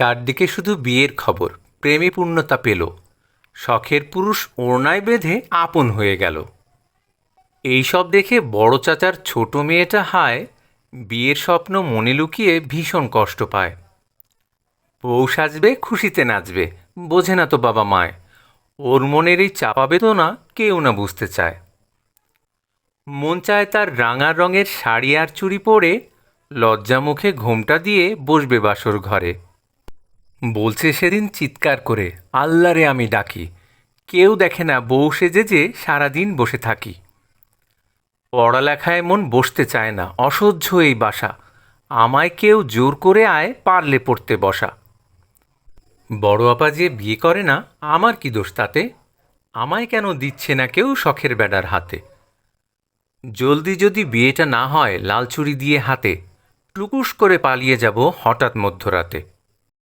চারদিকে শুধু বিয়ের খবর প্রেমে পূর্ণতা পেল। শখের পুরুষ ওড়নায় বেঁধে আপন হয়ে গেল। এইসব দেখে বড় চাচার ছোট মেয়েটা হায়, বিয়ের স্বপ্ন মনে লুকিয়ে ভীষণ কষ্ট পায়। বউ সাজবে, খুশিতে নাচবে, বোঝে না তো বাবা মায়। ওর মনের এই চাপা বেদনা কেউ না বুঝতে চায়। মন চায় তার রাঙা রঙের শাড়ি আর চুড়ি পরে লজ্জা মুখে ঘোমটা দিয়ে বসবে বাসর ঘরে। বলছে সেদিন চিৎকার করে আল্লারে আমি ডাকি। কেউ দেখে না বউ সেজে যে সারাদিন বসে থাকি। পড়ালেখায় মন বসতে চায় না, অসহ্য এই বাসা। আমায় কেউ জোর করে আয়, পারলে পড়তে বসা। বড় আপা যে বিয়ে করে না, আমার কি দোষ তাতে? আমায় কেন দিচ্ছে না কেউ শখের বেডার হাতে? জলদি যদি বিয়েটা না হয়, লাল চুড়ি দিয়ে হাতে, টুকুস করে পালিয়ে যাব হঠাৎ মধ্যরাতে।